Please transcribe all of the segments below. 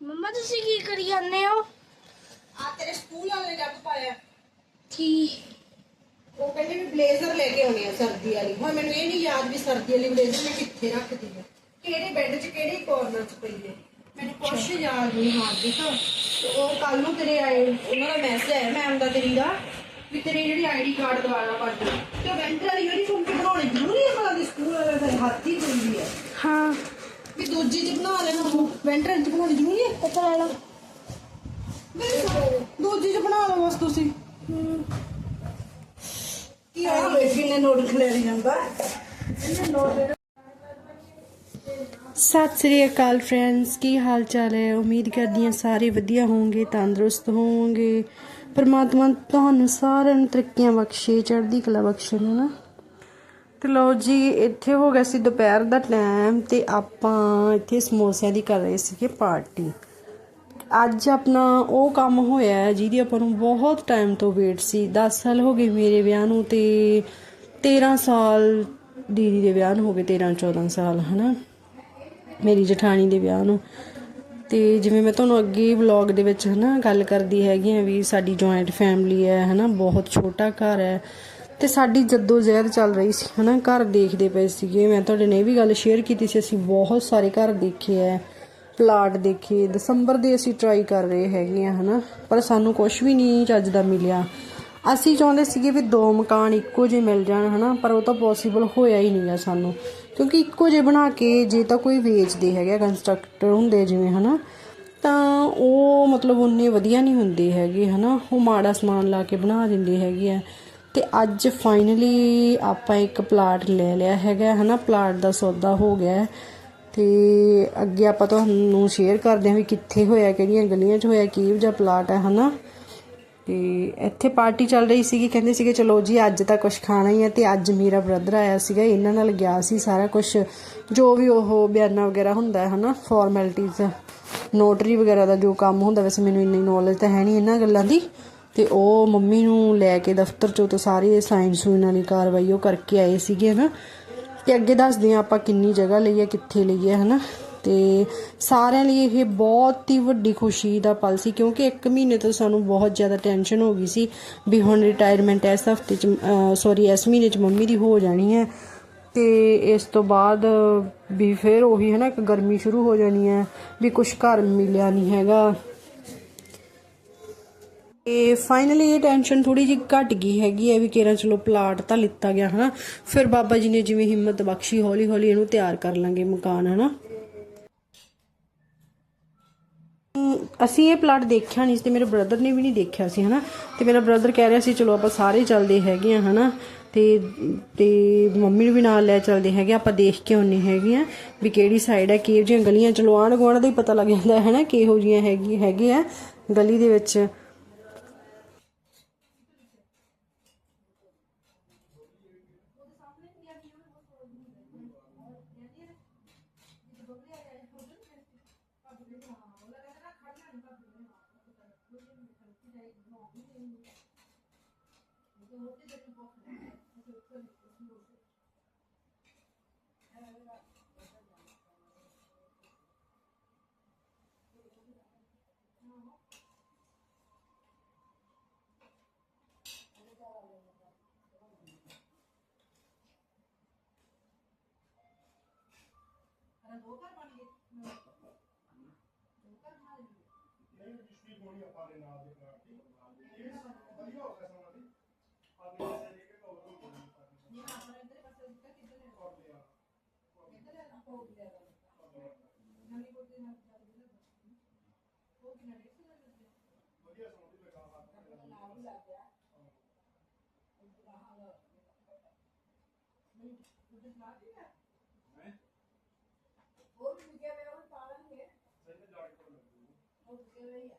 ਮੰਮਾ ਤੁਸੀਂ ਕੀ ਕਰੀ ਜਾਂਦੇ ਹੋ? ਆ ਤੇਰੇ ਸਕੂਲ ਵਾਲੇ ਨੇ ਜੱਗ ਪਾਇਆ। ਕੀ? ਉਹ ਕਹਿੰਦੇ ਵੀ ਬਲੇਜ਼ਰ ਲੈ ਕੇ ਆਉਣੇ ਆ ਸਰਦੀ ਵਾਲੀ। ਹੁਣ ਮੈਨੂੰ ਇਹ ਨਹੀਂ ਯਾਦ ਵੀ ਸਰਦੀ ਵਾਲੀ ਬਲੇਜ਼ਰ ਮੈਂ ਕਿੱਥੇ ਰੱਖਦੀ ਆ। ਕਿਹੜੇ ਬੈੱਡ 'ਚ ਕਿਹੜੇ ਕਾਰਨਰ 'ਚ ਪਈ ਹੈ ਮੈਨੂੰ ਕੁਛ ਯਾਦ ਨਹੀਂ ਹਾਂ ਦੇਖੋ ਤੇ। ਉਹ ਕੱਲ ਨੂੰ ਤੇਰੇ ਆਏ ਉਹਨਾਂ ਦਾ ਮੈਸੇਜ ਆਇਆ ਮੈਮ ਦਾ ਤੇਰੀ ਦਾ ਵੀ ਤੇਰੀ ਜਿਹੜੀ ਆਈਡੀ ਕਾਰਡ ਦਵਾਣਾ ਪੜਦਾ ਤੇ ਵੈਂਟਰ ਵਾਲੀ ਯੂਨੀਫਾਰਮ ਤੇ ਬਣਾਉਣੀ ਜ਼ਰੂਰੀ ਹੈ ਭਲਾ ਦੀ ਸਕੂਲ ਵਾਲੇ ਦਾ ਹੱਥ ਹੀ ਹੁੰਦੀ ਹੈ ਹਾਂ। ਦੂਜੀ 'ਚ ਬਣਾ ਲੈਣਾ ਵੈਂਟਰ 'ਚ ਬਣਾਉਣੀ ਜ਼ਰੂਰੀ ਹੈ? ਮੇਰੇ ਸਾਹ ਦੂਜੀ 'ਚ ਬਣਾ ਲਓ ਬਸ ਤੁਸੀਂ। ਕੀ ਆ? ਬੇਬੀ ਨੇ ਨੋਟ ਖਲੇਰੀ ਜਾਂਦਾ। ਇਹਨੇ ਨੋਟ ਸਤਿ ਸ੍ਰੀ ਅਕਾਲ ਫਰੈਂਡਸ ਕੀ ਹਾਲ ਚਾਲ ਹੈ? ਉਮੀਦ ਕਰਦੀ ਹਾਂ ਸਾਰੇ ਵਧੀਆ ਹੋਵੋਗੇ ਤੰਦਰੁਸਤ ਹੋਵੋਗੇ ਪਰਮਾਤਮਾ ਤੁਹਾਨੂੰ ਸਾਰਿਆਂ ਨੂੰ ਤਰੱਕੀਆਂ ਬਖਸ਼ੇ ਚੜ੍ਹਦੀ ਕਲਾ ਬਖਸ਼ੇ ਨਾ? ਤੇ ਲਓ ਜੀ, ਇੱਥੇ ਹੋ ਗਿਆ ਸੀ ਦੁਪਹਿਰ ਦਾ ਟਾਈਮ ਤੇ ਆਪਾਂ ਇੱਥੇ ਸਮੋਸਿਆਂ ਦੀ ਕਰ ਰਹੇ ਸੀਗੇ ਪਾਰਟੀ ਅੱਜ ਆਪਣਾ ਉਹ ਕੰਮ ਹੋਇਆ ਜਿਹਦੀ ਆਪਾਂ ਨੂੰ ਬਹੁਤ ਟਾਈਮ ਤੋਂ ਵੇਟ ਸੀ। 10 ਸਾਲ ਹੋ ਗਏ ਮੇਰੇ ਵਿਆਹ ਨੂੰ ਤੇ 13 ਸਾਲ ਦੀਦੀ ਦੇ ਵਿਆਹ ਨੂੰ ਹੋ ਗਏ 13 14 ਸਾਲ, ਹਨਾ? ਮੇਰੀ ਜਠਾਣੀ ਦੇ ਵਿਆਹ ਨੂੰ। ਤੇ ਜਿਵੇਂ ਮੈਂ ਤੁਹਾਨੂੰ ਅੱਗੇ ਵਲੌਗ ਦੇ ਵਿੱਚ, ਹਨਾ, ਗੱਲ ਕਰਦੀ ਹੈਗੀ ਆ ਵੀ ਸਾਡੀ ਜੁਆਇੰਟ ਫੈਮਿਲੀ ਹੈ, ਹਨਾ? ਬਹੁਤ ਛੋਟਾ ਘਰ ਹੈ। ਤੇ ਸਾਡੀ ਜੱਦੋ ਜ਼ਹਿਦ ਚੱਲ ਰਹੀ ਸੀ, ਹਨਾ? ਘਰ ਦੇਖਦੇ ਪਏ ਸੀਗੇ। ਮੈਂ ਤੁਹਾਡੇ ਨਾਲ ਇਹ ਵੀ ਗੱਲ ਸ਼ੇਅਰ ਕੀਤੀ ਸੀ, ਅਸੀਂ ਬਹੁਤ ਸਾਰੇ ਘਰ ਦੇਖੇ ਐ ਪਲਾਟ ਦੇਖੇ। ਦਸੰਬਰ ਦੇ ਅਸੀਂ ਟਰਾਈ ਕਰ ਰਹੇ ਹੈਗੇ ਆ, ਹਨਾ? ਪਰ ਸਾਨੂੰ ਕੁਝ ਵੀ ਨਹੀਂ ਚੱਜ ਦਾ ਮਿਲਿਆ। ਅਸੀਂ ਚਾਹੁੰਦੇ ਸੀਗੇ ਵੀ ਦੋ ਮਕਾਨ ਇੱਕੋ ਜਿਹੇ ਮਿਲ ਜਾਣ, ਹਨਾ? ਪਰ ਉਹ ਤਾਂ ਪੋਸੀਬਲ ਹੋਇਆ ਹੀ ਨਹੀਂ ਆ ਸਾਨੂੰ। ਕਿਉਂਕਿ ਇੱਕੋ ਜਿਹੇ ਬਣਾ ਕੇ ਜੇ ਤਾਂ ਕੋਈ ਵੇਚਦੇ ਹੈਗੇ ਕੰਸਟਰਕਟਰ ਹੁੰਦੇ ਜਿਵੇਂ, ਹਨਾ? ਤਾਂ ਉਹ ਮਤਲਬ ਉਨੇ ਵਧੀਆ ਨਹੀਂ ਹੁੰਦੇ ਹੈਗੇ, ਹਨਾ? ਉਹ ਮਾੜਾ ਸਮਾਨ ਲਾ ਕੇ ਬਣਾ ਦਿੰਦੇ ਹੈਗੇ ਆ। ਤੇ ਅੱਜ ਫਾਈਨਲੀ ਆਪਾਂ ਇੱਕ ਪਲਾਟ ਲੈ ਲਿਆ ਹੈਗਾ, ਹਨਾ? ਪਲਾਟ ਦਾ ਸੌਦਾ ਹੋ ਗਿਆ ਹੈ। ਤੇ ਅੱਗੇ ਆਪਾਂ ਤੁਹਾਨੂੰ ਸ਼ੇਅਰ ਕਰਦੇ ਹਾਂ ਵੀ ਕਿੱਥੇ ਹੋਇਆ, ਕਿਹੜੀਆਂ ਗਲੀਆਂ 'ਚ ਹੋਇਆ, ਕੀ ਜਿਹਾ ਪਲਾਟ ਹੈ, ਹਨਾ? ਤੇ ਇੱਥੇ ਪਾਰਟੀ ਚੱਲ ਰਹੀ ਸੀਗੀ, ਕਹਿੰਦੇ ਸੀਗੇ, ਚਲੋ ਜੀ, ਅੱਜ ਤਾਂ ਕੁਝ ਖਾਣਾ ਹੀ ਹੈ ਤੇ ਅੱਜ ਮੇਰਾ ਬ੍ਰਦਰ ਆਇਆ ਸੀਗਾ, ਇਹਨਾਂ ਨਾਲ ਗਿਆ ਸੀ ਸਾਰਾ ਕੁਝ ਜੋ ਵੀ ਉਹ ਬਿਆਨਾ ਵਗੈਰਾ ਹੁੰਦਾ ਹੈ, ਹਨਾ? ਫਾਰਮੈਲਿਟੀਜ਼ ਨੋਟਰੀ ਵਗੈਰਾ ਦਾ ਜੋ ਕੰਮ ਹੁੰਦਾ, ਵੈਸੇ ਮੈਨੂੰ ਇੰਨੀ ਨੌਲੇਜ ਤਾਂ ਹੈ ਨਹੀਂ ਇਹਨਾਂ ਗੱਲਾਂ ਦੀ। ਤੇ ਉਹ ਮੰਮੀ ਨੂੰ ਲੈ ਕੇ ਦਫ਼ਤਰ ਚੋਂ ਤਾਂ ਸਾਰੇ ਸਾਈਨ ਸੂਨ ਵਾਲੀ ਕਾਰਵਾਈ ਉਹ ਕਰਕੇ ਆਏ ਸੀਗੇ ਹਨਾ। ਤੇ ਅੱਗੇ ਦੱਸਦੇ ਆ ਆਪਾਂ ਕਿੰਨੀ ਜਗ੍ਹਾ ਲਈ ਹੈ, ਕਿੱਥੇ ਲਈ ਹੈ ਹਨਾ। ਤੇ ਸਾਰਿਆਂ ਲਈ ਇਹ ਬਹੁਤ ਹੀ ਵੱਡੀ ਖੁਸ਼ੀ ਦਾ ਪਲ ਸੀ ਕਿਉਂਕਿ ਇੱਕ ਮਹੀਨੇ ਤੋਂ ਸਾਨੂੰ ਬਹੁਤ ਜ਼ਿਆਦਾ ਟੈਨਸ਼ਨ ਹੋ ਗਈ ਸੀ ਵੀ ਹੁਣ ਰਿਟਾਇਰਮੈਂਟ ਇਸ ਹਫ਼ਤੇ ਚ ਸੌਰੀ ਇਸ ਮਹੀਨੇ ਚ ਮੰਮੀ ਦੀ ਹੋ ਜਾਣੀ ਹੈ। ਤੇ ਇਸ ਤੋਂ ਬਾਅਦ ਵੀ ਫਿਰ ਉਹੀ ਹੈ ਨਾ ਇੱਕ ਗਰਮੀ ਸ਼ੁਰੂ ਹੋ ਜਾਣੀ ਹੈ ਵੀ ਕੁਝ ਘਰ ਮਿਲਿਆ ਨਹੀਂ ਹੈਗਾ। ਤੇ ਫਾਈਨਲੀ ਇਹ ਟੈਨਸ਼ਨ ਥੋੜੀ ਜਿਹੀ ਘਟ ਗਈ ਹੈਗੀ ਹੈ ਵੀ ਕਿਹੜਾ ਚਲੋ ਪਲਾਟ ਤਾਂ ਲਿੱਤਾ ਗਿਆ ਹਨਾ? ਫਿਰ ਬਾਬਾ ਜੀ ਨੇ ਜਿਵੇਂ ਹਿੰਮਤ ਬਖਸ਼ੀ ਹੌਲੀ ਹੌਲੀ ਇਹਨੂੰ ਤਿਆਰ ਕਰ ਲਾਂਗੇ ਮਕਾਨ ਹਨਾ? ਅਮ, ਅਸੀਂ ਇਹ ਪਲਾਟ ਦੇਖਿਆ ਨਹੀਂ ਸੀ ਤੇ ਮੇਰੇ ਬ੍ਰਦਰ ਨੇ ਵੀ ਨਹੀਂ ਦੇਖਿਆ ਸੀ ਹਨਾ? ਤੇ ਮੇਰਾ ਬ੍ਰਦਰ ਕਹਿ ਰਿਹਾ ਸੀ ਚਲੋ ਆਪਾਂ ਸਾਰੇ ਚੱਲਦੇ ਹੈਗੇ ਆ ਹਨਾ? ਤੇ ਤੇ ਮੰਮੀ ਨੂੰ ਵੀ ਨਾਲ ਲੈ ਚੱਲਦੇ ਹੈਗੇ ਆਪਾਂ ਦੇਖ ਕੇ ਆਉਣੇ ਹੈਗੇ ਆ ਵੀ ਕਿਹੜੀ ਸਾਈਡ ਹੈ ਕਿਹੋ ਜਿਹੀਆਂ ਗਲੀਆਂ ਚਲੋ ਆਂਢ ਗੁਆਂਢ ਦਾ ਹੀ ਪਤਾ ਲੱਗ ਜਾਂਦਾ ਹੈ ਨਾ ਕਿਹੋ ਜਿਹੀਆਂ ਹੈਗੀ ਹੈਗੇ ਆ ਗਲੀ ਦੇ ਵਿੱਚ। 아, 너가 말이 너가 말이 ಗೋಳಿ ಅಪಾದನೆ ಆದಿಕ್ಕಾಗಿ ಈ ಸಂಬಂಧಿಯೋ ಸಂಬಂಧಿ आपने से लेके कवर को ये हमारे अंदर पैसा दिखता कितने और लिया कितने आपको हो गया। नली को दिन आप दिन वो कि नडी से लगे बढ़िया समझ में काम आता है। लाभ लग गया उनका हाल मैं मुझे सुना दी ना मैं और मुझे मेरा पालन है सही में जाड़ को लग गई और मुझे रही है।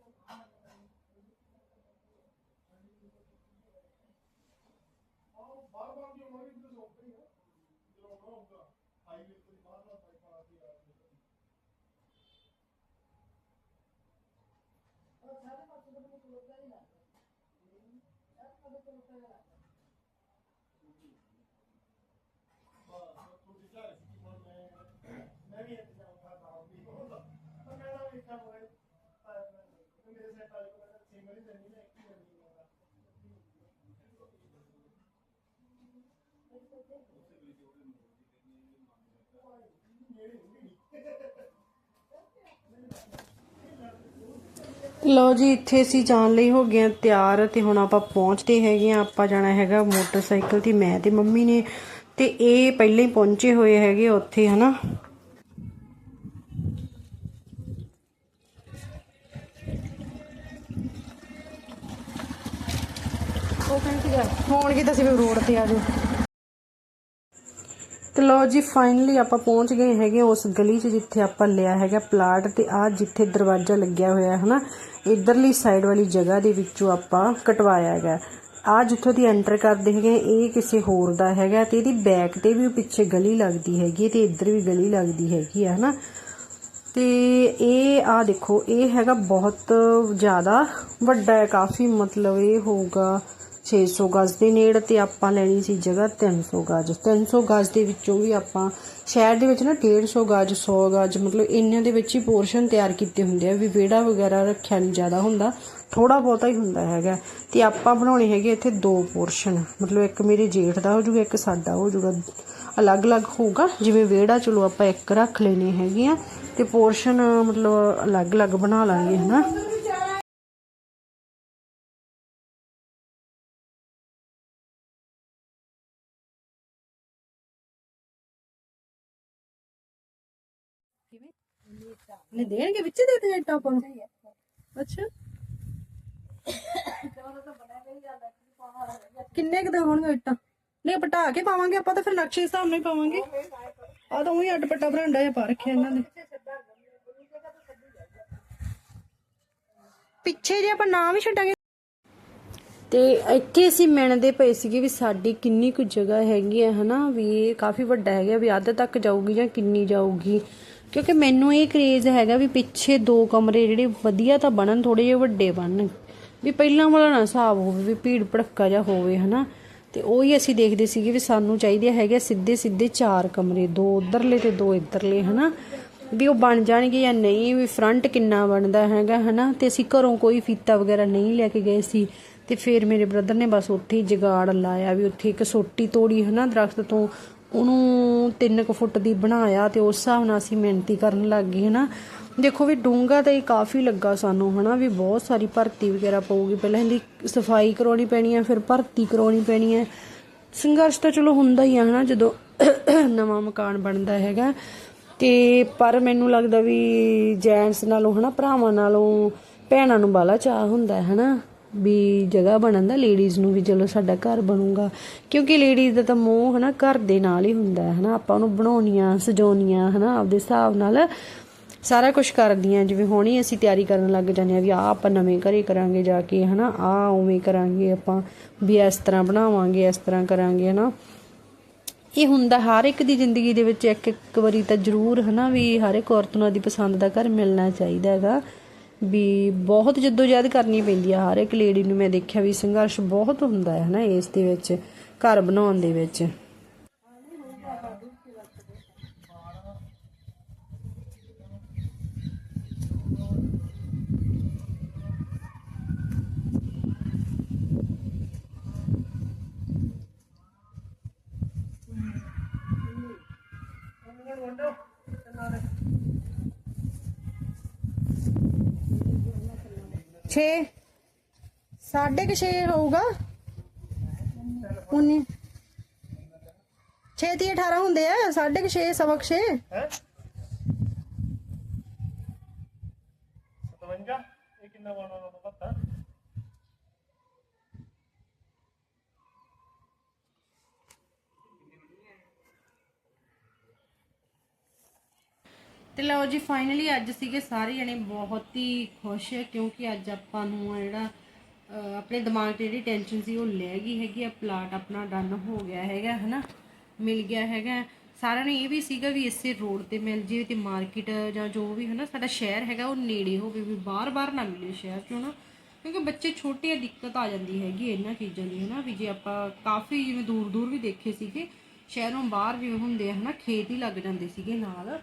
ਬਾਹਰ ਬਾਹਰ ਜੋ ਮਾਰੀ ਤੇ ਸੌਂਪੇ ਹੀ ਆ ਜਦੋਂ ਆਉਣਾ ਹੋਊਗਾ ਹਾਈਵੇ ਤੇ ਬਾਹਰ ਦਾ ਬਾਈਕ ਆ ਕੇ ਆ ਕੇ ਤੁਹਾਡੀ ਘਰ ਸੀ ਹੁਣ ਮੈਂ ਮੈਂ ਵੀ ਇੰਤਜ਼ਾਮ ਕਰਦਾ ਹਾਂ ਵੀ ਹੁੰਦਾ ਪਰ ਮੈਂ ਨਾ ਵੀ ਕੰਮ ਹੋਏ ਮੇਰੇ ਸੈਟ ਵਾਲੇ ਕੋਲ ਸਿੰਗਲ ਹੀ ਦੇਣੀ ਨਾ ਇੱਕ ਹੀ ਦੇਣੀ ਹੈ ਲੋ ਜੀ, ਇੱਥੇ ਅਸੀਂ ਜਾਣ ਲਈ ਹੋ ਗਏ ਹਾਂ ਤਿਆਰ ਤੇ ਹੁਣ ਆਪਾਂ ਪਹੁੰਚਦੇ ਹੈਗੇ ਆ ਆਪਾਂ ਜਾਣਾ ਹੈਗਾ ਮੋਟਰਸਾਈਕਲ ਤੇ, ਮੈਂ ਤੇ ਮੰਮੀ ਨੇ। ਤੇ ਇਹ ਪਹਿਲਾਂ ਹੀ ਪਹੁੰਚੇ ਹੋਏ ਹੈਗੇ ਉੱਥੇ, ਹਨਾ? ਉਹ ਕਹਿੰਦੀ ਆ ਫੋਨ ਕੀਤਾ ਸੀ ਵੀ ਰੋਡ ਤੇ ਆ ਜਾਓ। ਤੇ ਲੋ ਜੀ ਫਾਈਨਲੀ ਆਪਾਂ ਪਹੁੰਚ ਗਏ ਹੈਗੇ ਉਸ ਗਲੀ 'ਚ ਜਿੱਥੇ ਆਪਾਂ ਲਿਆ ਹੈਗਾ ਪਲਾਟ ਤੇ ਆ ਜਿੱਥੇ ਦਰਵਾਜ਼ਾ ਲੱਗਿਆ ਹੋਇਆ ਹੈ ਹਨਾ, ਇਧਰਲੀ ਸਾਈਡ ਵਾਲੀ ਜਗ੍ਹਾ ਦੇ ਵਿੱਚੋਂ ਆਪਾਂ ਕਟਵਾਇਆ ਹੈਗਾ। ਆ ਜਿੱਥੋਂ ਦੀ ਐਂਟਰ ਕਰਦੇ ਹੈਗੇ ਇਹ ਕਿਸੇ ਹੋਰ ਦਾ ਹੈਗਾ ਤੇ ਇਹਦੀ ਬੈਕ ਤੇ ਵੀ ਪਿੱਛੇ ਗਲੀ ਲੱਗਦੀ ਹੈਗੀ ਹੈ ਤੇ ਇੱਧਰ ਵੀ ਗਲੀ ਲੱਗਦੀ ਹੈਗੀ ਹੈ ਹਨਾ। ਤੇ ਇਹ ਆ ਦੇਖੋ, ਇਹ ਹੈਗਾ ਬਹੁਤ ਜ਼ਿਆਦਾ ਵੱਡਾ ਹੈ, ਕਾਫੀ ਮਤਲਬ ਇਹ ਹੋਊਗਾ 600 ਗਜ਼ ਦੇ ਨੇੜ ਤੇ ਆਪਾਂ ਲੈਣੀ ਸੀ ਜਗ੍ਹਾ 300 ਗਜ਼। 300 ਗਜ਼ ਦੇ ਵਿੱਚੋਂ ਵੀ ਆਪਾਂ ਸ਼ਹਿਰ ਦੇ ਵਿੱਚ ਨਾ 150 ਗਜ਼ 100 ਗਜ਼, ਮਤਲਬ ਇੰਨਿਆਂ ਦੇ ਵਿੱਚ ਹੀ ਪੋਰਸ਼ਨ ਤਿਆਰ ਕੀਤੇ ਹੁੰਦੇ ਆ ਵੀ ਵਿਹੜਾ ਵਗੈਰਾ ਰੱਖਿਆ ਨਹੀਂ ਜ਼ਿਆਦਾ ਹੁੰਦਾ ਥੋੜਾ ਬਹੁਤਾ ਹੀ ਹੁੰਦਾ ਹੈਗਾ। ਤੇ ਆਪਾਂ ਬਣਾਉਣੇ ਹੈਗੇ ਇੱਥੇ ਦੋ ਪੋਰਸ਼ਨ, ਮਤਲਬ ਇੱਕ ਮੇਰੇ ਜੇਠ ਦਾ ਹੋ ਜਾਊਗਾ ਇੱਕ ਸਾਡਾ ਹੋ ਜਾਊਗਾ ਅਲੱਗ-ਅਲੱਗ ਹੋਊਗਾ, ਜਿਵੇਂ ਵਿਹੜਾ ਚਲੋ ਆਪਾਂ ਇੱਕ ਰੱਖ ਲੈਣੇ ਹੈਗੇ ਆ, ਤੇ ਪੋਰਸ਼ਨ ਮਤਲਬ ਅਲੱਗ-ਅਲੱਗ ਬਣਾ ਲਾਂਗੇ, ਹਨਾ? ਨੇ ਦੇਣਗੇ ਵਿੱਚ ਦੇ ਦੇ ਇੱਟਾਂ ਆਪਾਂ ਨੂੰ ਅੱਛਾ ਕਿੰਨੇ ਕੁ ਦੇ ਹੋਣਗੇ ਇੱਟਾਂ ਨਹੀਂ ਪਟਾ ਕੇ ਪਾਵਾਂਗੇ ਆਪਾਂ ਤਾਂ ਫਿਰ ਨਕਸ਼ੇ ਹਿਸਾਬ ਨਾਲ ਹੀ ਪਾਵਾਂਗੇ ਆ ਤਾਂ ਉਹੀ ਅੱਡ ਪੱਟਾ ਬਰਾਂਡਾ ਜਿਹਾ ਪਾ ਰੱਖਿਆ ਇਹਨਾਂ ਨੇ ਪਿੱਛੇ ਜੇ ਆਪਾਂ ਨਾਂ ਵੀ ਛੱਡਾਂਗੇ ਤੇ ਇੱਥੇ ਅਸੀਂ ਮਿਣਦੇ ਪਏ ਸੀਗੇ ਵੀ ਸਾਡੀ ਕਿੰਨੀ ਕੁ ਜਗ੍ਹਾ ਹੈਗੀ ਹੈ ਹਨਾ ਵੀ ਇਹ ਕਾਫੀ ਵੱਡਾ ਹੈਗਾ ਵੀ ਅੱਧ ਤੱਕ ਜਾਊਗੀ ਜਾਂ ਕਿੰਨੀ ਜਾਊਗੀ ਕਿਉਂਕਿ ਮੈਨੂੰ ਇਹ ਕਰੇਜ਼ ਹੈਗਾ ਵੀ ਪਿੱਛੇ ਦੋ ਕਮਰੇ ਜਿਹੜੇ ਵਧੀਆ ਤਾਂ ਬਣਨ ਥੋੜੇ ਜਿਹੇ ਵੱਡੇ ਬਣਨ। ਵੀ ਪਹਿਲਾਂ ਵਾਲਾ ਨਾ ਹਿਸਾਬ ਹੋਵੇ, ਵੀ ਭੀੜ ਭੜੱਕਾ ਜਿਹਾ ਹੋਵੇ, ਹਨਾ? ਤੇ ਉਹੀ ਅਸੀਂ ਦੇਖਦੇ ਸੀਗੇ ਵੀ ਸਾਨੂੰ ਚਾਹੀਦੇ ਹੈਗੇ ਸਿੱਧੇ ਸਿੱਧੇ ਚਾਰ ਕਮਰੇ, ਦੋ ਉਧਰਲੇ ਤੇ ਦੋ ਇੱਧਰਲੇ, ਹਨਾ? ਵੀ ਉਹ ਬਣ ਜਾਣਗੇ ਜਾਂ ਨਹੀਂ, ਵੀ ਫਰੰਟ ਕਿੰਨਾ ਬਣਦਾ ਹੈਗਾ, ਹਨਾ? ਤੇ ਅਸੀਂ ਘਰੋਂ ਕੋਈ ਫੀਤਾ ਵਗੈਰਾ ਨਹੀਂ ਲੈ ਕੇ ਗਏ ਸੀ। ਤੇ ਫਿਰ ਮੇਰੇ ਬ੍ਰਦਰ ਨੇ ਬਸ ਉੱਥੇ ਹੀ ਜਗਾੜ ਲਾਇਆ, ਵੀ ਉੱਥੇ ਇੱਕ ਸੋਟੀ ਤੋੜੀ, ਹਨਾ, ਦਰਖਤ ਤੋਂ। ਉਹਨੂੰ 3 ਕੁ ਫੁੱਟ ਦੀ ਬਣਾਇਆ ਤੇ ਉਸ ਹਿਸਾਬ ਨਾਲ ਅਸੀਂ ਮਿਹਨਤੀ ਕਰਨ ਲੱਗ ਗਏ, ਹਨਾ। ਦੇਖੋ ਵੀ ਡੂੰਗਾ ਤਾਂ ਇਹ ਕਾਫੀ ਲੱਗਾ ਸਾਨੂੰ, ਹਨਾ, ਵੀ ਬਹੁਤ ਸਾਰੀ ਭਰਤੀ ਵਗੈਰਾ ਪਊਗੀ। ਪਹਿਲਾਂ ਇਹਦੀ ਸਫ਼ਾਈ ਕਰਾਉਣੀ ਪੈਣੀ ਹੈ, ਫਿਰ ਭਰਤੀ ਕਰਾਉਣੀ ਪੈਣੀ ਹੈ। ਸੰਘਰਸ਼ ਤਾਂ ਚਲੋ ਹੁੰਦਾ ਹੀ ਆ, ਹਨਾ, ਜਦੋਂ ਨਵਾਂ ਮਕਾਨ ਬਣਦਾ ਹੈਗਾ। ਤੇ ਪਰ ਮੈਨੂੰ ਲੱਗਦਾ ਵੀ ਜੈਂਟਸ ਨਾਲੋਂ, ਹਨਾ, ਭਰਾਵਾਂ ਨਾਲੋਂ ਭੈਣਾਂ ਨੂੰ ਬਾਲਾ ਚਾਹ ਹੁੰਦਾ ਹੈ ਹਨਾ। ਵੀ ਜਗ੍ਹਾ ਬਣਨ ਦਾ ਲੇਡੀਜ਼ ਨੂੰ ਵੀ ਚਲੋ ਸਾਡਾ ਘਰ ਬਣੂਗਾ। ਕਿਉਂਕਿ ਲੇਡੀਜ਼ ਦਾ ਤਾਂ ਮੋਹ ਹਨਾ ਘਰ ਦੇ ਨਾਲ ਹੀ ਹੁੰਦਾ ਹੈ ਹਨਾ। ਆਪਾਂ ਉਹਨੂੰ ਬਣਾਉਣੀਆਂ, ਸਜਾਉਣੀਆਂ ਹਨਾ, ਆਪਦੇ ਹਿਸਾਬ ਨਾਲ ਸਾਰਾ ਕੁਝ ਕਰਦੀਆਂ। ਜਿਵੇਂ ਹੁਣੀ ਅਸੀਂ ਤਿਆਰੀ ਕਰਨ ਲੱਗ ਜਾਂਦੇ ਆ ਵੀ ਆ ਆਪਾਂ ਨਵੇਂ ਘਰੇ ਕਰਾਂਗੇ ਜਾ ਕੇ ਹਨਾ ਆ ਉਵੇਂ ਕਰਾਂਗੇ ਆਪਾਂ, ਵੀ ਇਸ ਤਰ੍ਹਾਂ ਬਣਾਵਾਂਗੇ, ਇਸ ਤਰ੍ਹਾਂ ਕਰਾਂਗੇ ਹਨਾ। ਇਹ ਹੁੰਦਾ ਹਰ ਇੱਕ ਦੀ ਜ਼ਿੰਦਗੀ ਦੇ ਵਿੱਚ ਇੱਕ ਇੱਕ ਵਾਰੀ ਤਾਂ ਜ਼ਰੂਰ ਹਨਾ ਵੀ ਹਰ ਇੱਕ ਔਰਤ ਨੂੰ ਦੀ ਪਸੰਦ ਦਾ ਘਰ ਮਿਲਣਾ ਚਾਹੀਦਾ ਹੈਗਾ। ਵੀ ਬਹੁਤ ਜਦੋਜਹਿਦ ਕਰਨੀ ਪੈਂਦੀ ਆ। ਹਰ ਇੱਕ ਲੇਡੀ ਨੂੰ ਮੈਂ ਦੇਖਿਆ ਵੀ ਸੰਘਰਸ਼ ਬਹੁਤ ਹੁੰਦਾ ਹੈ, ਹਨਾ, ਇਸ ਦੇ ਵਿੱਚ, ਘਰ ਬਣਾਉਣ ਦੇ ਵਿੱਚ। ਛੇ, ਸਾਢੇ ਕੁ ਛੇ ਹੋਊਗਾ। 19 ਛੇ ਤੀਹ 18 ਹੁੰਦੇ ਆ, ਸਾਢੇ ਕੁ ਛੇ, ਸਵਾ ਛੇ। ਹੈ? 57 ਇਹ ਕਿੰਨਾ ਪਾਉਣਾ ਪਤਾ? ਤੇ ਲਓ ਜੀ ਫਾਈਨਲੀ ਅੱਜ ਸੀਗੇ ਸਾਰੇ ਜਣੇ ਬਹੁਤ ਹੀ ਖੁਸ਼, ਕਿਉਂਕਿ ਅੱਜ ਆਪਾਂ ਨੂੰ ਆ ਜਿਹੜਾ ਆਪਣੇ ਦਿਮਾਗ ਤੇ ਜਿਹੜੀ ਟੈਨਸ਼ਨ ਸੀ ਉਹ ਲੈ ਗਈ ਹੈਗੀ ਆ ਪਲਾਟ ਆਪਣਾ ਡਨ ਹੋ ਗਿਆ ਹੈਗਾ, ਹਨਾ? ਮਿਲ ਗਿਆ ਹੈਗਾ। ਸਾਰਿਆਂ ਨੂੰ ਇਹ ਵੀ ਸੀਗਾ ਵੀ ਇਸੇ ਰੋਡ ਤੇ ਮਿਲ ਜੇ ਤੇ ਮਾਰਕੀਟ ਜਾਂ ਜੋ ਵੀ, ਹਨਾ, ਸਾਡਾ ਸ਼ਹਿਰ ਹੈਗਾ, ਉਹ ਨੇੜੇ ਹੋਵੇ, ਵੀ ਬਾਰ-ਬਾਰ ਨਾ ਮਿਲੇ ਸ਼ਹਿਰ ਚੋਂ ਨਾ ਕਿਉਂਕਿ ਬੱਚੇ ਛੋਟੇ ਆ, ਦਿੱਕਤ ਆ ਜਾਂਦੀ ਹੈਗੀ ਇਹਨਾਂ ਚੀਜ਼ਾਂ ਦੀ, ਹਨਾ? ਵੀ ਜੇ ਆਪਾਂ ਕਾਫੀ ਜਿਵੇਂ ਦੂਰ-ਦੂਰ ਵੀ ਦੇਖੇ ਸੀਗੇ, ਸ਼ਹਿਰੋਂ ਬਾਹਰ ਜਿਵੇਂ ਹੁੰਦੇ ਆ, ਹਨਾ, ਖੇਤ ਹੀ ਲੱਗ ਜਾਂਦੇ ਸੀਗੇ ਨਾਲ।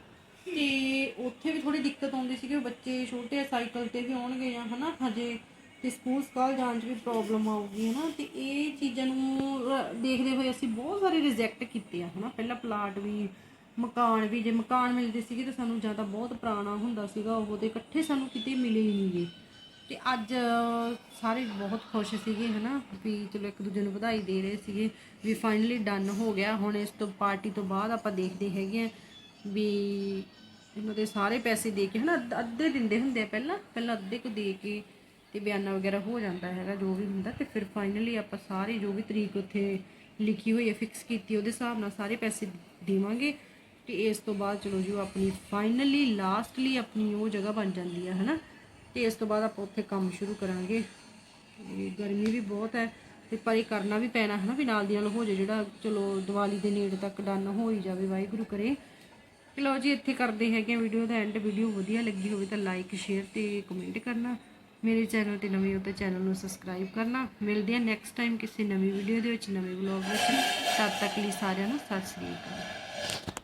ਤੇ ਉੱਥੇ ਵੀ ਥੋੜੀ ਦਿੱਕਤ ਆਉਂਦੀ ਸੀ ਕਿ ਬੱਚੇ ਛੋਟੇ ਆ ਸਾਈਕਲ ਤੇ ਵੀ ਆਉਣਗੇ ਜਾਂ ਹਨਾ, ਹਜੇ ਤੇ ਸਕੂਲ ਸਕਾਲ ਜਾਣ 'ਚ ਵੀ ਪ੍ਰੋਬਲਮ ਆਊਗੀ, ਹਨਾ। ਤੇ ਇਹ ਚੀਜ਼ਾਂ ਨੂੰ ਦੇਖਦੇ ਹੋਏ ਅਸੀਂ ਬਹੁਤ ਸਾਰੇ ਰਿਜੈਕਟ ਕੀਤੇ ਆ, ਹਨਾ। ਪਹਿਲਾਂ ਪਲਾਟ ਵੀ, ਮਕਾਨ ਵੀ, ਜੇ ਮਕਾਨ ਮਿਲਦੇ ਸੀਗੇ ਤਾਂ ਸਾਨੂੰ ਜਾਂ ਤਾਂ ਬਹੁਤ ਪੁਰਾਣਾ ਹੁੰਦਾ ਸੀਗਾ, ਉਹ ਤੇ ਇਕੱਠੇ ਸਾਨੂੰ ਕਿਤੇ ਮਿਲੇ ਹੀ ਨਹੀਂਗੇ। ਤੇ ਅੱਜ ਸਾਰੇ ਬਹੁਤ ਖੁਸ਼ ਸੀਗੇ, ਹਨਾ, ਵੀ ਚਲੋ ਇੱਕ ਦੂਜੇ ਨੂੰ ਵਧਾਈ ਦੇ ਰਹੇ ਸੀਗੇ, ਵੀ ਫਾਈਨਲੀ ਡਨ ਹੋ ਗਿਆ। ਹੁਣ ਇਸ ਤੋਂ ਪਾਰਟੀ ਤੋਂ ਬਾਅਦ ਆਪਾਂ ਦੇਖਦੇ ਹੈਗੇ ਆ ਵੀ ਇਹਨਾਂ ਦੇ ਸਾਰੇ ਪੈਸੇ ਦੇ ਕੇ ਹਨਾ, ਅੱਧ- ਅੱਧੇ ਦਿੰਦੇ ਹੁੰਦੇ ਆ ਪਹਿਲਾਂ ਪਹਿਲਾਂ ਅੱਧੇ ਕੁ ਦੇ ਕੇ ਤੇ ਬਿਆਨਾ ਵਗੈਰਾ ਹੋ ਜਾਂਦਾ ਹੈਗਾ ਜੋ ਵੀ ਹੁੰਦਾ ਤੇ ਫਿਰ ਫਾਈਨਲੀ ਆਪਾਂ ਸਾਰੇ ਜੋ ਵੀ ਤਰੀਕ ਉੱਥੇ ਲਿਖੀ ਹੋਈ ਹੈ ਫਿਕਸ ਕੀਤੀ, ਉਹਦੇ ਹਿਸਾਬ ਨਾਲ ਸਾਰੇ ਪੈਸੇ ਦੇਵਾਂਗੇ ਤੇ ਇਸ ਤੋਂ ਬਾਅਦ ਚਲੋ ਜੀ ਉਹ ਆਪਣੀ ਫਾਈਨਲੀ ਲਾਸਟਲੀ ਆਪਣੀ ਉਹ ਜਗ੍ਹਾ ਬਣ ਜਾਂਦੀ ਹੈ ਹਨਾ ਤੇ ਇਸ ਤੋਂ ਬਾਅਦ ਆਪਾਂ ਉੱਥੇ ਕੰਮ ਸ਼ੁਰੂ ਕਰਾਂਗੇ। ਤੇ ਗਰਮੀ ਵੀ ਬਹੁਤ ਹੈ ਤੇ ਪਰ ਇਹ ਕਰਨਾ ਵੀ ਪੈਣਾ ਹਨਾ ਵੀ ਨਾਲ ਦੀ ਨਾਲ ਹੋ ਜਾਏ, ਜਿਹੜਾ ਚਲੋ ਦੀਵਾਲੀ ਦੇ ਨੇੜੇ ਤੱਕ ਡਨ ਹੋ ਹੀ ਜਾਵੇ ਵਾਹਿਗੁਰੂ ਕਰੇ। ਤੇ ਲਓ ਜੀ, ਇੱਥੇ ਕਰਦੇ ਹੈਗੇ ਵੀਡੀਓ ਦਾ ਐਂਡ ਵੀਡੀਓ ਵਧੀਆ ਲੱਗੀ ਹੋਵੇ ਤਾਂ ਲਾਈਕ ਸ਼ੇਅਰ ਤੇ ਕਮੈਂਟ ਕਰਨਾ। ਮੇਰੇ ਚੈਨਲ ਤੇ ਨਵੇਂ ਹੋ ਤਾਂ ਚੈਨਲ ਨੂੰ ਸਬਸਕ੍ਰਾਈਬ ਕਰਨਾ। ਮਿਲਦੇ ਆ ਨੈਕਸਟ ਟਾਈਮ ਕਿਸੇ ਨਵੀਂ ਵੀਡੀਓ ਦੇ ਵਿੱਚ, ਨਵੇਂ ਵਲੌਗ ਵਿੱਚ। ਤਦ ਤੱਕ ਲਈ ਸਾਰਿਆਂ ਨੂੰ ਸਤਿ ਸ੍ਰੀ ਅਕਾਲ।